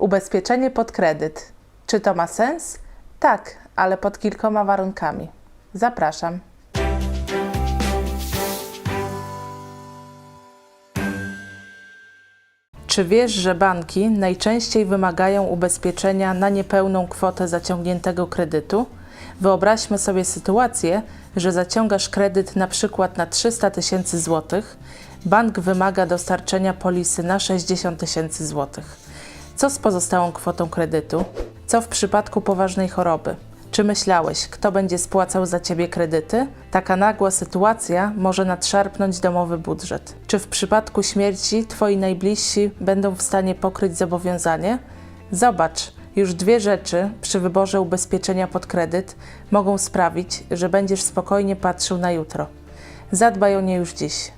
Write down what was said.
Ubezpieczenie pod kredyt. Czy to ma sens? Tak, ale pod kilkoma warunkami. Zapraszam. Czy wiesz, że banki najczęściej wymagają ubezpieczenia na niepełną kwotę zaciągniętego kredytu? Wyobraźmy sobie sytuację, że zaciągasz kredyt na przykład na 300 tysięcy złotych, bank wymaga dostarczenia polisy na 60 tysięcy złotych. Co z pozostałą kwotą kredytu? Co w przypadku poważnej choroby? Czy myślałeś, kto będzie spłacał za ciebie kredyty? Taka nagła sytuacja może nadszarpnąć domowy budżet. Czy w przypadku śmierci twoi najbliżsi będą w stanie pokryć zobowiązanie? Zobacz, już dwie rzeczy przy wyborze ubezpieczenia pod kredyt mogą sprawić, że będziesz spokojnie patrzył na jutro. Zadbaj o nie już dziś.